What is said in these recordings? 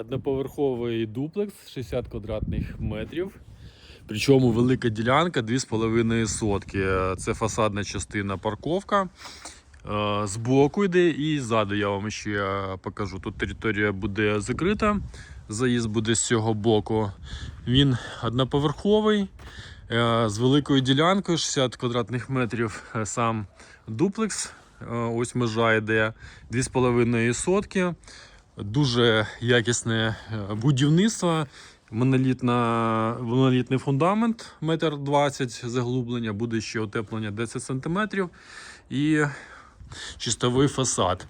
Одноповерховий дуплекс 60 квадратних метрів. Причому велика ділянка 2,5 сотки. Це фасадна частина парковка. Е, Збоку йде і ззаду я вам ще покажу. Тут територія буде закрита. Заїзд буде з цього боку. Він одноповерховий е, з великою ділянкою 60 квадратних метрів е, сам дуплекс. Ось межа йде 2,5 сотки. Дуже якісне е, будівництво. Монолітна, монолітний фундамент, метр 20 заглублення, буде ще утеплення 10 см і чистовий фасад.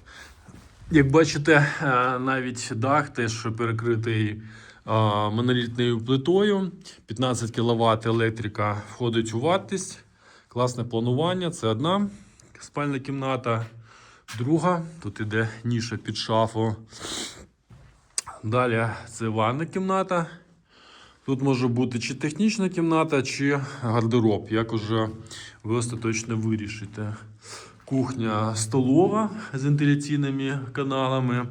Як бачите, е, навіть дах теж перекритий е, монолітною плитою. 15 кВт електрика входить у вартість. Класне планування. Це одна спальна кімната. Друга. Тут іде ніша під шафу. Далі це ванна кімната. Тут може бути чи технічна кімната, чи гардероб, як уже ви остаточно вирішите. Кухня столова з вентиляційними каналами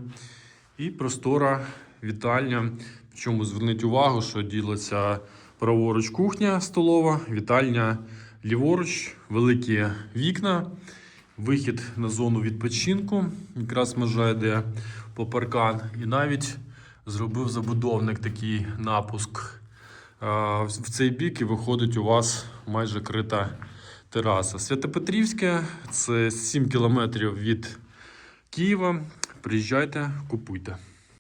і простора вітальня. Причому зверніть увагу, що ділиться праворуч кухня столова, вітальня ліворуч, великі вікна, вихід на зону відпочинку. Якраз межа йде по паркан. І навіть зробив забудовник такий напуск в цей бік і виходить у вас майже крита тераса. Святопетрівське це 7 кілометрів від Києва. Приїжджайте, купуйте.